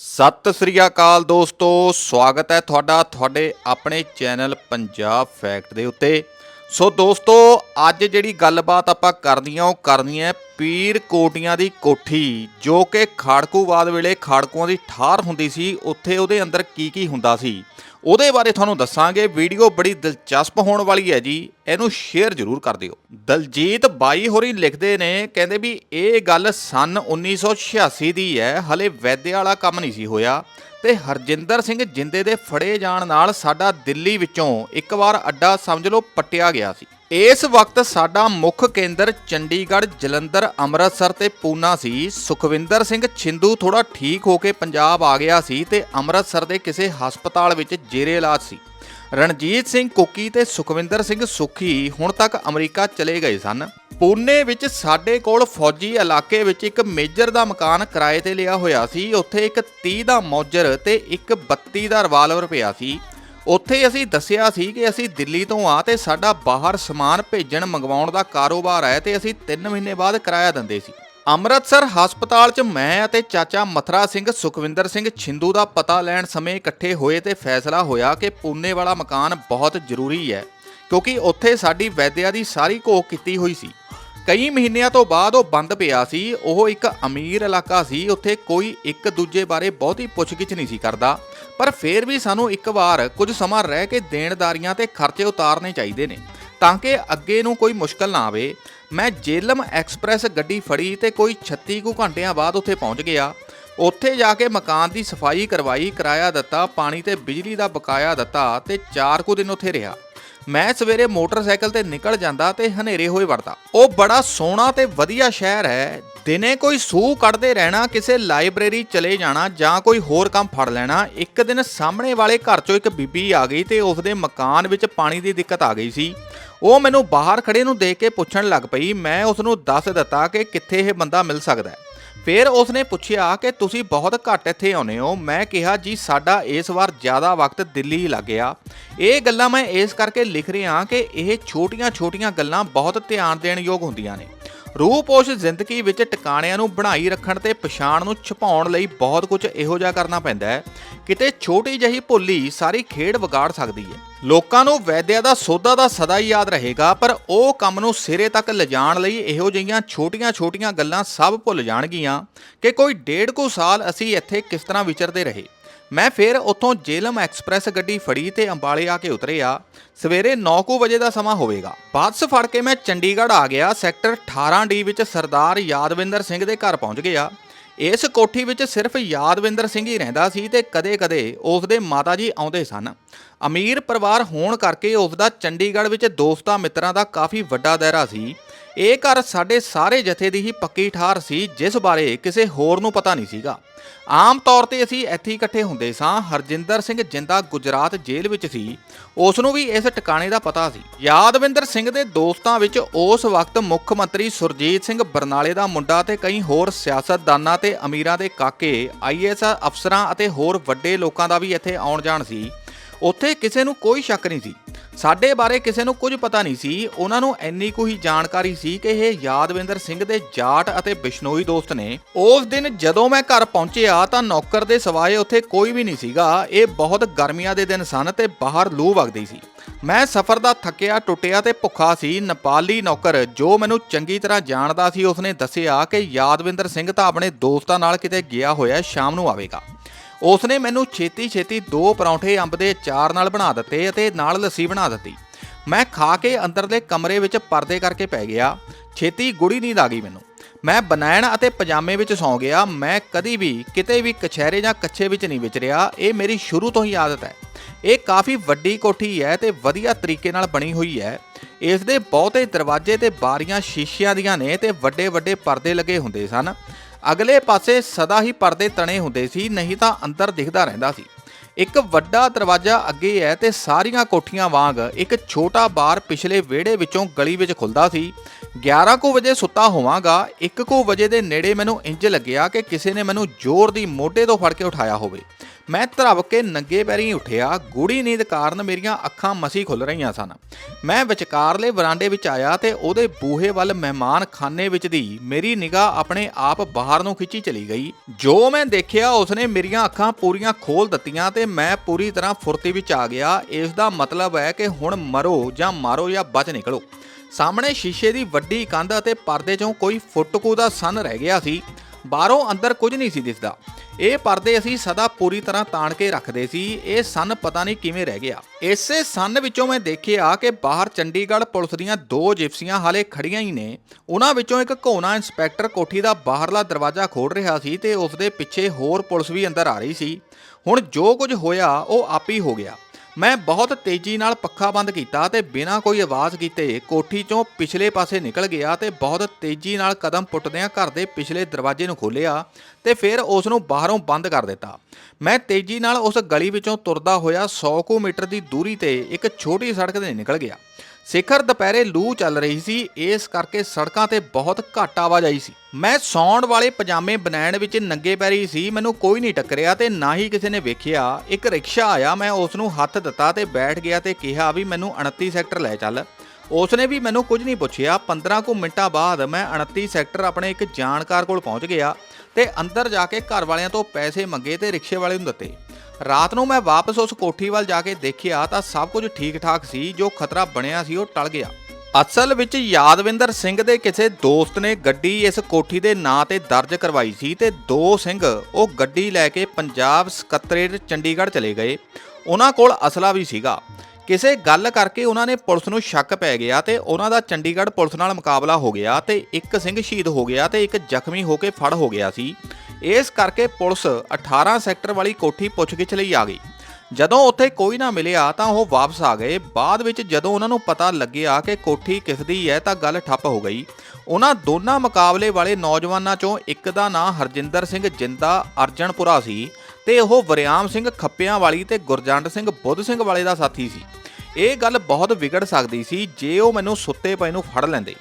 ਸਤਿ ਸ੍ਰੀ ਅਕਾਲ ਦੋਸਤੋ, ਸਵਾਗਤ ਹੈ ਤੁਹਾਡਾ ਤੁਹਾਡੇ ਆਪਣੇ ਚੈਨਲ ਪੰਜਾਬ ਫੈਕਟ ਦੇ ਉੱਤੇ। ਸੋ ਦੋਸਤੋ, ਅੱਜ ਜਿਹੜੀ ਗੱਲਬਾਤ ਆਪਾਂ ਕਰਨੀ ਆ, ਉਹ ਕਰਨੀ ਹੈ ਪੀਰ ਕੋਟੀਆਂ ਦੀ ਕੋਠੀ, ਜੋ ਕਿ ਖਾੜਕੂਵਾਦ ਵੇਲੇ ਖਾੜਕੂਆਂ ਦੀ ਠਾਰ ਹੁੰਦੀ ਸੀ, ਉੱਥੇ ਉਹਦੇ ਅੰਦਰ ਕੀ ਕੀ ਹੁੰਦਾ ਸੀ? ਉਹਦੇ ਬਾਰੇ ਤੁਹਾਨੂੰ ਦੱਸਾਂਗੇ। ਵੀਡੀਓ ਬੜੀ ਦਿਲਚਸਪ ਹੋਣ ਵਾਲੀ ਹੈ ਜੀ। ਇਹਨੂੰ ਸ਼ੇਅਰ ਜ਼ਰੂਰ ਕਰ ਦਿਓ। ਦਲਜੀਤ ਬਾਈ ਹੋਰੀ ਲਿਖਦੇ ਨੇ, ਕਹਿੰਦੇ ਵੀ ਇਹ ਗੱਲ ਸਨ 1986 ਦੀ ਹੈ। ਹਲੇ ਵੈਦੇ ਵਾਲਾ ਕੰਮ ਨਹੀਂ ਸੀ ਹੋਇਆ। ਤੇ ਹਰਜਿੰਦਰ ਸਿੰਘ ਜਿੰਦੇ ਦੇ ਫੜੇ ਜਾਣ ਨਾਲ ਸਾਡਾ ਦਿੱਲੀ ਵਿੱਚੋਂ ਇੱਕ ਵਾਰ ਅੱਡਾ ਸਮਝ ਲਓ ਪੱਟਿਆ ਗਿਆ ਸੀ। ਇਸ ਵਕਤ ਸਾਡਾ ਮੁੱਖ ਕੇਂਦਰ ਚੰਡੀਗੜ੍ਹ, ਜਲੰਧਰ, ਅੰਮ੍ਰਿਤਸਰ ਤੇ ਪੂਨਾ ਸੀ। ਸੁਖਵਿੰਦਰ ਸਿੰਘ ਛਿੰਦੂ ਥੋੜਾ ਠੀਕ ਹੋ ਕੇ ਪੰਜਾਬ ਆ ਗਿਆ ਸੀ ਤੇ ਅੰਮ੍ਰਿਤਸਰ ਦੇ ਕਿਸੇ ਹਸਪਤਾਲ ਵਿੱਚ ਜੇਰੇ ਇਲਾਜ ਸੀ। ਰਣਜੀਤ ਸਿੰਘ ਕੁੱਕੀ ਤੇ ਸੁਖਵਿੰਦਰ ਸਿੰਘ ਸੁਖੀ ਹੁਣ ਤੱਕ ਅਮਰੀਕਾ ਚਲੇ ਗਏ ਸਨ। ਪੂਨੇ ਵਿੱਚ ਸਾਡੇ ਕੋਲ ਫੌਜੀ ਇਲਾਕੇ ਵਿੱਚ ਇੱਕ ਮੇਜਰ ਦਾ ਮਕਾਨ ਕਿਰਾਏ ਤੇ ਲਿਆ ਹੋਇਆ ਸੀ। ਉੱਥੇ ਇੱਕ 30 ਦਾ ਮੌਜਰ ਤੇ ਇੱਕ 32 ਦਾ ਰਿਵਾਲਵਰ ਪਿਆ ਸੀ। ਉੱਥੇ ਅਸੀਂ ਦੱਸਿਆ ਸੀ ਕਿ ਅਸੀਂ ਦਿੱਲੀ ਤੋਂ ਆ ਤੇ ਸਾਡਾ ਬਾਹਰ ਸਮਾਨ ਭੇਜਣ ਮੰਗਵਾਉਣ ਦਾ ਕਾਰੋਬਾਰ ਹੈ ਤੇ ਅਸੀਂ 3 ਮਹੀਨੇ ਬਾਅਦ ਕਿਰਾਇਆ ਦਿੰਦੇ ਸੀ। ਅੰਮ੍ਰਿਤਸਰ ਹਸਪਤਾਲ 'ਚ ਮੈਂ ਅਤੇ ਚਾਚਾ ਮਥਰਾ ਸਿੰਘ, ਸੁਖਵਿੰਦਰ ਸਿੰਘ ਛਿੰਦੂ ਦਾ ਪਤਾ ਲੈਣ ਸਮੇਂ ਇਕੱਠੇ ਹੋਏ ਤੇ ਫੈਸਲਾ ਹੋਇਆ ਕਿ ਪੂਨੇ ਵਾਲਾ ਮਕਾਨ ਬਹੁਤ ਜ਼ਰੂਰੀ ਹੈ, ਕਿਉਂਕਿ ਉੱਥੇ ਸਾਡੀ ਵੈਦਿਆ ਦੀ ਸਾਰੀ ਘੋਖ ਕੀਤੀ ਹੋਈ ਸੀ। ਕਈ ਮਹੀਨਿਆਂ ਤੋਂ ਬਾਅਦ ਉਹ ਬੰਦ ਪਿਆ ਸੀ। ਉਹ ਇੱਕ ਅਮੀਰ ਇਲਾਕਾ ਸੀ। ਉੱਥੇ ਕੋਈ ਇੱਕ ਦੂਜੇ ਬਾਰੇ ਬਹੁਤੀ ਪੁੱਛਗਿੱਛ ਨਹੀਂ ਸੀ ਕਰਦਾ। ਪਰ ਫਿਰ ਵੀ ਸਾਨੂੰ ਇੱਕ ਵਾਰ ਕੁਝ ਸਮਾਂ ਰਹਿ ਕੇ ਦੇਣਦਾਰੀਆਂ ਤੇ ਖਰਚੇ ਉਤਾਰਨੇ ਚਾਹੀਦੇ ਨੇ, ਤਾਂ ਕਿ ਅੱਗੇ ਨੂੰ ਕੋਈ ਮੁਸ਼ਕਲ ਨਾ ਆਵੇ। ਮੈਂ ਜੇਲਮ ਐਕਸਪ੍ਰੈਸ ਗੱਡੀ ਫੜੀ ਤੇ ਕੋਈ 36 ਕੁ ਘੰਟਿਆਂ ਬਾਅਦ ਉੱਥੇ ਪਹੁੰਚ ਗਿਆ। ਉੱਥੇ ਜਾ ਕੇ ਮਕਾਨ ਦੀ ਸਫ਼ਾਈ ਕਰਵਾਈ, ਕਿਰਾਇਆ ਦਿੱਤਾ, ਪਾਣੀ ਤੇ ਬਿਜਲੀ ਦਾ ਬਕਾਇਆ ਦਿੱਤਾ ਤੇ 4 ਕੁ ਦਿਨ ਉੱਥੇ ਰਿਹਾ। ਮੈਂ ਸਵੇਰੇ ਮੋਟਰਸਾਈਕਲ ਤੇ ਨਿਕਲ ਜਾਂਦਾ ਤੇ ਹਨੇਰੇ ਹੋਏ ਵੜਦਾ। ਉਹ ਬੜਾ ਸੋਹਣਾ ਤੇ ਵਧੀਆ ਸ਼ਹਿਰ ਹੈ। ਦਿਨੇ ਕੋਈ ਸੂਹ ਕੱਢਦੇ ਰਹਿਣਾ, ਕਿਸੇ ਲਾਇਬ੍ਰੇਰੀ ਚਲੇ ਜਾਣਾ ਜਾਂ ਕੋਈ ਹੋਰ ਕੰਮ ਫੜ ਲੈਣਾ, ਇੱਕ ਦਿਨ ਸਾਹਮਣੇ ਵਾਲੇ ਘਰ ਚੋਂ ਇੱਕ ਬੀਬੀ ਆ ਗਈ ਤੇ ਉਸਦੇ ਮਕਾਨ ਵਿੱਚ ਪਾਣੀ ਦੀ ਦਿੱਕਤ ਆ ਗਈ ਸੀ। ਉਹ ਮੈਨੂੰ ਬਾਹਰ ਖੜੇ ਨੂੰ ਦੇਖ ਕੇ ਪੁੱਛਣ ਲੱਗ ਪਈ। ਮੈਂ ਉਸ ਨੂੰ ਦੱਸ ਦਿੱਤਾ ਕਿ ਕਿੱਥੇ ਇਹ ਬੰਦਾ ਮਿਲ ਸਕਦਾ ਹੈ। ਫਿਰ ਉਸਨੇ ਪੁੱਛਿਆ ਕਿ ਤੁਸੀਂ ਬਹੁਤ ਘੱਟ ਇੱਥੇ ਆਉਨੇ ਹੋ। ਮੈਂ ਕਿਹਾ, ਜੀ, ਸਾਡਾ ਇਸ ਵਾਰ ਜ਼ਿਆਦਾ ਵਕਤ ਦਿੱਲੀ ਹੀ ਲੱਗ ਗਿਆ। ਇਹ ਗੱਲਾਂ ਮੈਂ ਇਸ ਕਰਕੇ ਲਿਖ ਰਿਹਾ ਕਿ ਇਹ ਛੋਟੀਆਂ-ਛੋਟੀਆਂ ਗੱਲਾਂ ਬਹੁਤ ਧਿਆਨ ਦੇਣ ਯੋਗ ਹੁੰਦੀਆਂ ਨੇ। ਰੂਪੋਸ਼ ਜ਼ਿੰਦਗੀ ਵਿੱਚ ਟਿਕਾਣਿਆਂ ਨੂੰ ਬਣਾਈ ਰੱਖਣ ਤੇ ਪਛਾਣ ਨੂੰ ਛੁਪਾਉਣ ਲਈ ਬਹੁਤ ਕੁਝ ਇਹੋ ਜਿਹਾ ਕਰਨਾ ਪੈਂਦਾ ਹੈ। ਕਿਤੇ ਛੋਟੀ ਜਿਹੀ ਭੁੱਲੀ ਸਾਰੀ ਖੇਡ ਵਿਗਾੜ ਸਕਦੀ ਹੈ। ਲੋਕਾਂ ਨੂੰ ਵੈਦਿਆ ਦਾ ਸੌਦਾ ਦਾ ਸਦਾ ਹੀ ਯਾਦ ਰਹੇਗਾ, ਪਰ ਉਹ ਕੰਮ ਨੂੰ ਸਿਰੇ ਤੱਕ ਲਿਜਾਣ ਲਈ ਇਹੋ ਜਿਹੀਆਂ ਛੋਟੀਆਂ-ਛੋਟੀਆਂ ਗੱਲਾਂ ਸਭ ਭੁੱਲ ਜਾਣਗੀਆਂ ਕਿ ਕੋਈ ਡੇਢ ਕੁ ਸਾਲ ਅਸੀਂ ਇੱਥੇ ਕਿਸ ਤਰ੍ਹਾਂ ਵਿਚਰਦੇ ਰਹੇ। ਮੈਂ ਫਿਰ ਉੱਥੋਂ ਜੇਲਮ ਐਕਸਪ੍ਰੈਸ ਗੱਡੀ ਫੜੀ ਤੇ ਅੰਬਾਲੇ ਆ ਕੇ ਉਤਰਿਆ। ਸਵੇਰੇ 9:00 ਵਜੇ ਦਾ ਸਮਾਂ ਹੋਵੇਗਾ। ਬੱਸ ਫੜ ਕੇ ਮੈਂ ਚੰਡੀਗੜ੍ਹ ਆ ਗਿਆ। ਸੈਕਟਰ 18D ਵਿੱਚ ਸਰਦਾਰ ਯਾਦਵਿੰਦਰ ਸਿੰਘ ਦੇ ਘਰ ਪਹੁੰਚ ਗਿਆ। ਇਸ ਕੋਠੀ ਵਿੱਚ ਸਿਰਫ ਯਾਦਵਿੰਦਰ ਸਿੰਘ ਹੀ ਰਹਿੰਦਾ ਸੀ ਤੇ ਕਦੇ-ਕਦੇ ਉਸ ਦੇ ਮਾਤਾ ਜੀ ਆਉਂਦੇ ਸਨ। ਅਮੀਰ ਪਰਿਵਾਰ ਹੋਣ ਕਰਕੇ ਉਸ ਦਾ ਚੰਡੀਗੜ੍ਹ ਵਿੱਚ ਦੋਸਤਾਂ ਮਿੱਤਰਾਂ ਦਾ ਕਾਫੀ ਵੱਡਾ ਦਾਇਰਾ ਸੀ। ਇਹ ਘਰ ਸਾਡੇ ਸਾਰੇ ਜਥੇ ਦੀ ਹੀ ਪੱਕੀ ਠਾਰ ਸੀ, ਜਿਸ ਬਾਰੇ ਕਿਸੇ ਹੋਰ ਨੂੰ ਪਤਾ ਨਹੀਂ ਸੀਗਾ। ਆਮ ਤੌਰ ਤੇ ਅਸੀਂ ਇੱਥੇ ਇਕੱਠੇ ਹੁੰਦੇ ਸਾਂ। ਹਰਜਿੰਦਰ ਸਿੰਘ ਜਿੰਦਾ ਗੁਜਰਾਤ ਜੇਲ੍ਹ ਵਿੱਚ ਸੀ। ਉਸ ਨੂੰ ਵੀ ਇਸ ਟਿਕਾਣੇ ਦਾ ਪਤਾ ਸੀ। ਯਾਦਵਿੰਦਰ ਸਿੰਘ ਦੇ ਦੋਸਤਾਂ ਵਿੱਚ ਉਸ ਵਕਤ ਮੁੱਖ ਮੰਤਰੀ ਸੁਰਜੀਤ ਸਿੰਘ ਬਰਨਾਲੇ ਦਾ ਮੁੰਡਾ ਤੇ ਕਈ ਹੋਰ ਸਿਆਸਤਦਾਨਾਂ ਤੇ ਅਮੀਰਾਂ ਦੇ ਕਾਕੇ ਆਈਐਸ ਅਫਸਰਾਂ ਅਤੇ ਹੋਰ ਵੱਡੇ ਲੋਕਾਂ ਦਾ ਵੀ ਇੱਥੇ ਆਉਣ ਜਾਣ ਸੀ। ਉੱਥੇ ਕਿਸੇ ਨੂੰ ਕੋਈ ਸ਼ੱਕ ਨਹੀਂ ਸੀ। ਸਾਡੇ ਬਾਰੇ ਕਿਸੇ ਨੂੰ ਕੁਝ ਪਤਾ ਨਹੀਂ ਸੀ। ਉਹਨਾਂ ਨੂੰ ਇੰਨੀ ਕੁ ਹੀ ਜਾਣਕਾਰੀ ਸੀ ਕਿ ਇਹ ਯਾਦਵਿੰਦਰ ਸਿੰਘ ਦੇ ਜਾਟ ਅਤੇ ਬਿਸ਼ਨੋਈ ਦੋਸਤ ਨੇ। ਉਸ ਦਿਨ ਜਦੋਂ ਮੈਂ ਘਰ ਪਹੁੰਚਿਆ ਤਾਂ ਨੌਕਰ ਦੇ ਸਵਾਏ ਉੱਥੇ ਕੋਈ ਵੀ ਨਹੀਂ ਸੀਗਾ। ਇਹ ਬਹੁਤ ਗਰਮੀਆਂ ਦੇ ਦਿਨ ਸਨ ਤੇ ਬਾਹਰ ਲੂ ਵਗਦੀ ਸੀ। ਮੈਂ ਸਫ਼ਰ ਦਾ ਥੱਕਿਆ, ਟੁੱਟਿਆ ਤੇ ਭੁੱਖਾ ਸੀ। ਨੇਪਾਲੀ ਨੌਕਰ ਜੋ ਮੈਨੂੰ ਚੰਗੀ ਤਰ੍ਹਾਂ ਜਾਣਦਾ ਸੀ, ਉਸਨੇ ਦੱਸਿਆ ਕਿ ਯਾਦਵਿੰਦਰ ਸਿੰਘ ਤਾਂ ਆਪਣੇ ਦੋਸਤਾਂ ਨਾਲ ਕਿਤੇ ਗਿਆ ਹੋਇਆ, ਸ਼ਾਮ ਨੂੰ ਆਵੇਗਾ। ਉਸ ਨੇ ਮੈਨੂੰ ਛੇਤੀ-ਛੇਤੀ ਦੋ ਪਰੌਂਠੇ ਅੰਬ ਦੇ ਚਾਰ ਨਾਲ ਬਣਾ ਦਿੱਤੇ ਅਤੇ ਨਾਲ ਲੱਸੀ ਬਣਾ ਦਿੱਤੀ। ਮੈਂ ਖਾ ਕੇ ਅੰਦਰਲੇ ਕਮਰੇ ਵਿੱਚ ਪਰਦੇ ਕਰਕੇ ਪੈ ਗਿਆ। ਛੇਤੀ ਗੁੜੀ ਨੀਂਦ ਆ ਗਈ ਮੈਨੂੰ। ਮੈਂ ਬਨੈਣ ਅਤੇ ਪਜਾਮੇ ਵਿੱਚ ਸੌਂ ਗਿਆ। ਮੈਂ ਕਦੀ ਵੀ ਕਿਤੇ ਵੀ ਕਛਹਿਰੇ ਜਾਂ ਕੱਛੇ ਵਿੱਚ ਨਹੀਂ ਵਿਚਰਿਆ। ਇਹ ਮੇਰੀ ਸ਼ੁਰੂ ਤੋਂ ਹੀ ਆਦਤ ਹੈ। ਇਹ ਕਾਫੀ ਵੱਡੀ ਕੋਠੀ ਹੈ ਤੇ ਵਧੀਆ ਤਰੀਕੇ ਨਾਲ ਬਣੀ ਹੋਈ ਹੈ। ਇਸ ਦੇ ਬਹੁਤੇ ਦਰਵਾਜ਼ੇ ਤੇ ਬਾਰੀਆਂ ਸ਼ੀਸ਼ਿਆਂ ਦੀਆਂ ਨੇ ਤੇ ਵੱਡੇ ਵੱਡੇ ਪਰਦੇ ਲੱਗੇ ਹੁੰਦੇ ਸਨ। ਅਗਲੇ ਪਾਸੇ ਸਦਾ ਹੀ ਪਰਦੇ ਤਣੇ ਹੁੰਦੇ ਸੀ, ਨਹੀਂ ਤਾਂ ਅੰਦਰ ਦਿਖਦਾ ਰਹਿੰਦਾ ਸੀ। ਇੱਕ ਵੱਡਾ ਦਰਵਾਜ਼ਾ ਅੱਗੇ ਹੈ ਤੇ ਸਾਰੀਆਂ ਕੋਠੀਆਂ ਵਾਂਗ ਇੱਕ ਛੋਟਾ ਬਾਰ ਪਿਛਲੇ ਵਿਹੜੇ ਵਿੱਚੋਂ ਗਲੀ ਵਿੱਚ ਖੁੱਲਦਾ ਸੀ। 11 ਕੁ ਵਜੇ ਸੁੱਤਾ ਹੋਵਾਂਗਾ 1 ਕੁ ਵਜੇ ਦੇ ਨੇੜੇ ਮੈਨੂੰ ਇੰਜ ਲੱਗਿਆ ਕਿ ਕਿਸੇ ਨੇ ਮੈਨੂੰ ਜ਼ੋਰ ਦੀ ਮੋਢੇ ਤੋਂ ਫੜ ਕੇ ਉਠਾਇਆ ਹੋਵੇ। ਮੈਂ ਧਰਵ ਕੇ ਨੰਗੇ ਪੈਰੀਂ ਉੱਠਿਆ ਗੂੜੀ ਨੀਂਦ ਕਾਰਨ ਮੇਰੀਆਂ ਅੱਖਾਂ ਮਸੀ ਖੁੱਲ ਰਹੀਆਂ ਸਨ। ਮੈਂ ਵਿਚਕਾਰਲੇ ਵਰਾਂਡੇ ਵਿੱਚ ਆਇਆ ਤੇ ਉਹਦੇ ਬੂਹੇ ਵੱਲ ਮਹਿਮਾਨ ਖਾਨੇ ਵਿੱਚ ਦੀ ਮੇਰੀ ਨਿਗਾਹ ਆਪਣੇ ਆਪ ਬਾਹਰ ਨੂੰ ਖਿੱਚੀ ਚਲੀ ਗਈ। ਜੋ ਮੈਂ ਦੇਖਿਆ, ਉਸਨੇ ਮੇਰੀਆਂ ਅੱਖਾਂ ਪੂਰੀਆਂ ਖੋਲ ਦਿੱਤੀਆਂ ਤੇ ਮੈਂ ਪੂਰੀ ਤਰ੍ਹਾਂ ਫੁਰਤੀ ਵਿੱਚ ਆ ਗਿਆ। ਇਸ ਦਾ ਮਤਲਬ ਹੈ ਕਿ ਹੁਣ ਮਰੋ ਜਾਂ ਮਾਰੋ ਜਾਂ ਬਚ ਨਿਕਲੋ। ਸਾਹਮਣੇ ਸ਼ੀਸ਼ੇ ਦੀ ਵੱਡੀ ਕੰਧ ਅਤੇ ਪਰਦੇ 'ਚੋਂ ਕੋਈ ਫੁੱਟਕੂ ਦਾ ਸਨ ਰਹਿ ਗਿਆ ਸੀ। ਬਾਹਰੋਂ ਅੰਦਰ ਕੁਝ ਨਹੀਂ ਸੀ ਦਿਸਦਾ। ਇਹ ਪਰਦੇ ਅਸੀਂ ਸਦਾ ਪੂਰੀ ਤਰ੍ਹਾਂ ਤਾਣ ਕੇ ਰੱਖਦੇ ਸੀ। ਇਹ ਸਨ ਪਤਾ ਨਹੀਂ ਕਿਵੇਂ ਰਹਿ ਗਿਆ। ਇਸੇ ਸੰਨ ਵਿੱਚੋਂ ਮੈਂ ਦੇਖਿਆ ਕਿ ਬਾਹਰ ਚੰਡੀਗੜ੍ਹ ਪੁਲਿਸ ਦੀਆਂ ਦੋ ਜਿਪਸੀਆਂ ਹਾਲੇ ਖੜੀਆਂ ਹੀ ਨੇ। ਉਹਨਾਂ ਵਿੱਚੋਂ ਇੱਕ ਘੋਣਾ ਇੰਸਪੈਕਟਰ ਕੋਠੀ ਦਾ ਬਾਹਰਲਾ ਦਰਵਾਜ਼ਾ ਖੋਲ ਰਿਹਾ ਸੀ ਤੇ ਉਸ ਦੇ ਪਿੱਛੇ ਹੋਰ ਪੁਲਿਸ ਵੀ ਅੰਦਰ ਆ ਰਹੀ ਸੀ। ਹੁਣ ਜੋ ਕੁਝ ਹੋਇਆ, ਉਹ ਆਪ ਹੀ ਹੋ ਗਿਆ। ਮੈਂ ਬਹੁਤ ਤੇਜ਼ੀ ਨਾਲ ਪੱਖਾ ਬੰਦ ਕੀਤਾ ਤੇ ਬਿਨਾਂ ਕੋਈ ਆਵਾਜ਼ ਕੀਤੇ ਕੋਠੀ ਚੋਂ ਪਿਛਲੇ ਪਾਸੇ ਨਿਕਲ ਗਿਆ ਤੇ ਬਹੁਤ ਤੇਜ਼ੀ ਨਾਲ ਕਦਮ ਪੁੱਟਦਿਆਂ ਘਰ ਦੇ ਪਿਛਲੇ ਦਰਵਾਜ਼ੇ ਨੂੰ ਖੋਲ੍ਹਿਆ ਤੇ ਫਿਰ ਉਸ ਨੂੰ ਬਾਹਰੋਂ ਬੰਦ ਕਰ ਦਿੱਤਾ। ਮੈਂ ਤੇਜ਼ੀ ਨਾਲ ਉਸ ਗਲੀ ਵਿੱਚੋਂ ਤੁਰਦਾ ਹੋਇਆ 100 ਕੁ ਮੀਟਰ ਦੀ ਦੂਰੀ ਤੇ ਇੱਕ ਛੋਟੀ ਸੜਕ ਤੇ ਨਿਕਲ ਗਿਆ। ਸਿਖਰ ਦੁਪਹਿਰੇ ਲੂ ਚੱਲ ਰਹੀ ਸੀ, ਇਸ ਕਰਕੇ ਸੜਕਾਂ ਤੇ ਬਹੁਤ ਘੱਟ ਆਵਾਜਾਈ ਸੀ। ਮੈਂ ਸੌਣ ਵਾਲੇ ਪਜਾਮੇ ਬਨੈਣ ਵਿੱਚ ਨੰਗੇ ਪੈਰੀ ਸੀ, ਮੈਨੂੰ ਕੋਈ ਨਹੀਂ ਟੱਕਰਿਆ ਤੇ ਨਾ ਹੀ ਕਿਸੇ ਨੇ ਵੇਖਿਆ। ਇੱਕ ਰਿਕਸ਼ਾ ਆਇਆ, ਮੈਂ ਉਸ ਨੂੰ ਹੱਥ ਦਿੱਤਾ ਤੇ ਬੈਠ ਗਿਆ ਤੇ ਕਿਹਾ ਵੀ ਮੈਨੂੰ 29 ਸੈਕਟਰ ਲੈ ਚੱਲ। ਉਸ ਨੇ ਵੀ ਮੈਨੂੰ ਕੁਝ ਨਹੀਂ ਪੁੱਛਿਆ। 15 ਕੁ ਮਿੰਟਾਂ ਬਾਅਦ ਮੈਂ 29 ਸੈਕਟਰ ਆਪਣੇ ਇੱਕ ਜਾਣਕਾਰ ਕੋਲ ਪਹੁੰਚ ਗਿਆ ਤੇ ਅੰਦਰ ਜਾ ਕੇ ਘਰ ਵਾਲਿਆਂ ਤੋਂ ਪੈਸੇ ਮੰਗੇ ਤੇ ਰਿਕਸ਼ੇ ਵਾਲੇ ਨੂੰ ਦਿੱਤੇ। ਰਾਤ ਨੂੰ ਮੈਂ ਵਾਪਸ ਉਸ ਕੋਠੀ ਵੱਲ ਜਾ ਕੇ ਦੇਖਿਆ ਤਾਂ ਸਭ ਕੁਝ ਠੀਕ ਠਾਕ ਸੀ, ਜੋ ਖਤਰਾ ਬਣਿਆ ਸੀ ਉਹ ਟਲ ਗਿਆ। ਅਸਲ ਵਿੱਚ ਯਾਦਵਿੰਦਰ ਸਿੰਘ ਦੇ ਕਿਸੇ ਦੋਸਤ ਨੇ ਗੱਡੀ ਇਸ ਕੋਠੀ ਦੇ ਨਾਂ ਤੇ ਦਰਜ ਕਰਵਾਈ ਸੀ ਤੇ ਦੋ ਸਿੰਘ ਉਹ ਗੱਡੀ ਲੈ ਕੇ ਪੰਜਾਬ ਸਕੱਤਰੇਟ ਚੰਡੀਗੜ੍ਹ ਚਲੇ ਗਏ। ਉਹਨਾਂ ਕੋਲ ਅਸਲਾ ਵੀ ਸੀਗਾ। ਕਿਸੇ ਗੱਲ ਕਰਕੇ ਉਹਨਾਂ ਨੇ ਪੁਲਿਸ ਨੂੰ ਸ਼ੱਕ ਪੈ ਗਿਆ ਤੇ ਉਹਨਾਂ ਦਾ ਚੰਡੀਗੜ੍ਹ ਪੁਲਿਸ ਨਾਲ ਮੁਕਾਬਲਾ ਹੋ ਗਿਆ ਤੇ ਇੱਕ ਸਿੰਘ ਸ਼ਹੀਦ ਹੋ ਗਿਆ ਤੇ ਇੱਕ ਜ਼ਖਮੀ ਹੋ ਕੇ ਫੜ ਹੋ ਗਿਆ ਸੀ। ਇਸ ਕਰਕੇ ਪੁਲਿਸ 18 ਸੈਕਟਰ ਵਾਲੀ ਕੋਠੀ ਪੁੱਛਗਿੱਛ ਲਈ ਆ ਗਈ। ਜਦੋਂ ਉੱਥੇ ਕੋਈ ਨਾ ਮਿਲਿਆ ਤਾਂ ਉਹ ਵਾਪਸ ਆ ਗਏ। ਬਾਅਦ ਵਿੱਚ ਜਦੋਂ ਉਹਨਾਂ ਨੂੰ ਪਤਾ ਲੱਗਿਆ ਕਿ ਕੋਠੀ ਕਿਸ ਦੀ ਹੈ ਤਾਂ ਗੱਲ ਠੱਪ ਹੋ ਗਈ। ਉਹਨਾਂ ਦੋਨਾਂ ਮੁਕਾਬਲੇ ਵਾਲੇ ਨੌਜਵਾਨਾਂ ਚੋਂ ਇੱਕ ਦਾ ਨਾਂ ਹਰਜਿੰਦਰ ਸਿੰਘ, ਜਿੰਦਾ ਅਰਜਨਪੁਰਾ ਸੀ ਤੇ ਉਹ ਵਰਿਆਮ ਸਿੰਘ ਖੱਪਿਆਂ ਵਾਲੀ ਤੇ ਗੁਰਜੰਟ ਸਿੰਘ ਬੁੱਧ ਸਿੰਘ ਵਾਲੇ ਦਾ ਸਾਥੀ ਸੀ। ਇਹ ਗੱਲ ਬਹੁਤ ਵਿਗੜ ਸਕਦੀ ਸੀ ਜੇ ਉਹ ਮੈਨੂੰ ਸੁੱਤੇ ਪਏ ਨੂੰ ਫੜ ਲੈਂਦੇ।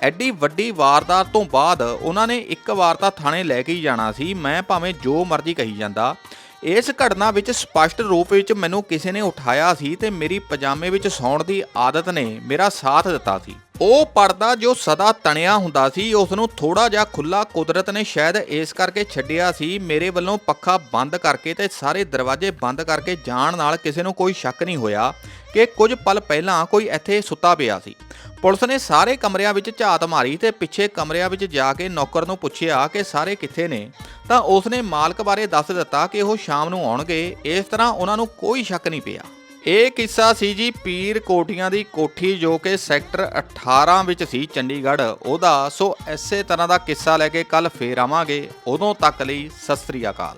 ਐਡੀ ਵੱਡੀ ਵਾਰਦਾਤ ਤੋਂ ਬਾਅਦ ਉਹਨਾਂ ਨੇ ਇੱਕ ਵਾਰ ਤਾਂ ਥਾਣੇ ਲੈ ਕੇ ਹੀ ਜਾਣਾ ਸੀ। ਮੈਂ ਭਾਵੇਂ ਜੋ ਮਰਜ਼ੀ ਕਹੀ ਜਾਂਦਾ। ਇਸ ਘਟਨਾ ਵਿੱਚ ਸਪਸ਼ਟ ਰੂਪ ਵਿੱਚ ਮੈਨੂੰ ਕਿਸੇ ਨੇ ਉਠਾਇਆ ਸੀ ਤੇ ਮੇਰੀ ਪਜਾਮੇ ਵਿੱਚ ਸੌਣ ਦੀ ਆਦਤ ਨੇ ਮੇਰਾ ਸਾਥ ਦਿੱਤਾ ਸੀ। ਉਹ ਪਰਦਾ ਜੋ ਸਦਾ ਤਣਿਆ ਹੁੰਦਾ ਸੀ ਉਸ ਨੂੰ ਥੋੜਾ ਜਿਹਾ ਖੁੱਲਾ ਕੁਦਰਤ ਨੇ ਸ਼ਾਇਦ ਇਸ ਕਰਕੇ ਛੱਡਿਆ ਸੀ, ਮੇਰੇ ਵੱਲੋਂ ਪੱਖਾ ਬੰਦ ਕਰਕੇ ਤੇ ਸਾਰੇ ਦਰਵਾਜ਼ੇ ਬੰਦ ਕਰਕੇ ਜਾਣ ਨਾਲ ਕਿਸੇ ਨੂੰ ਕੋਈ ਸ਼ੱਕ ਨਹੀਂ ਹੋਇਆ ਕਿ ਕੁਝ ਪਲ ਪਹਿਲਾਂ ਕੋਈ ਇੱਥੇ ਸੁੱਤਾ ਪਿਆ ਸੀ। ਪੁਲਿਸ ਨੇ ਸਾਰੇ ਕਮਰਿਆਂ ਵਿੱਚ ਝਾਤ ਮਾਰੀ ਤੇ ਪਿੱਛੇ ਕਮਰਿਆਂ ਵਿੱਚ ਜਾ ਕੇ ਨੌਕਰ ਨੂੰ ਪੁੱਛਿਆ ਕਿ ਸਾਰੇ ਕਿੱਥੇ ਨੇ, ਤਾਂ ਉਸ ਨੇ ਮਾਲਕ ਬਾਰੇ ਦੱਸ ਦਿੱਤਾ ਕਿ ਉਹ ਸ਼ਾਮ ਨੂੰ ਆਉਣਗੇ, ਇਸ ਤਰ੍ਹਾਂ ਉਹਨਾਂ ਨੂੰ ਕੋਈ ਸ਼ੱਕ ਨਹੀਂ ਪਿਆ। ਇਹ ਕਿੱਸਾ ਸੀ ਜੀ ਪੀਰ ਕੋਟੀਆਂ ਦੀ ਕੋਠੀ ਜੋ ਕਿ ਸੈਕਟਰ 18 ਵਿੱਚ ਸੀ ਚੰਡੀਗੜ੍ਹ, ਉਹਦਾ। ਸੋ ਐਸੇ ਤਰ੍ਹਾਂ ਦਾ ਕਿੱਸਾ ਲੈ ਕੇ ਕੱਲ ਫੇਰ ਆਵਾਂਗੇ। ਉਦੋਂ ਤੱਕ ਲਈ ਸਤਿ ਸ੍ਰੀ ਅਕਾਲ।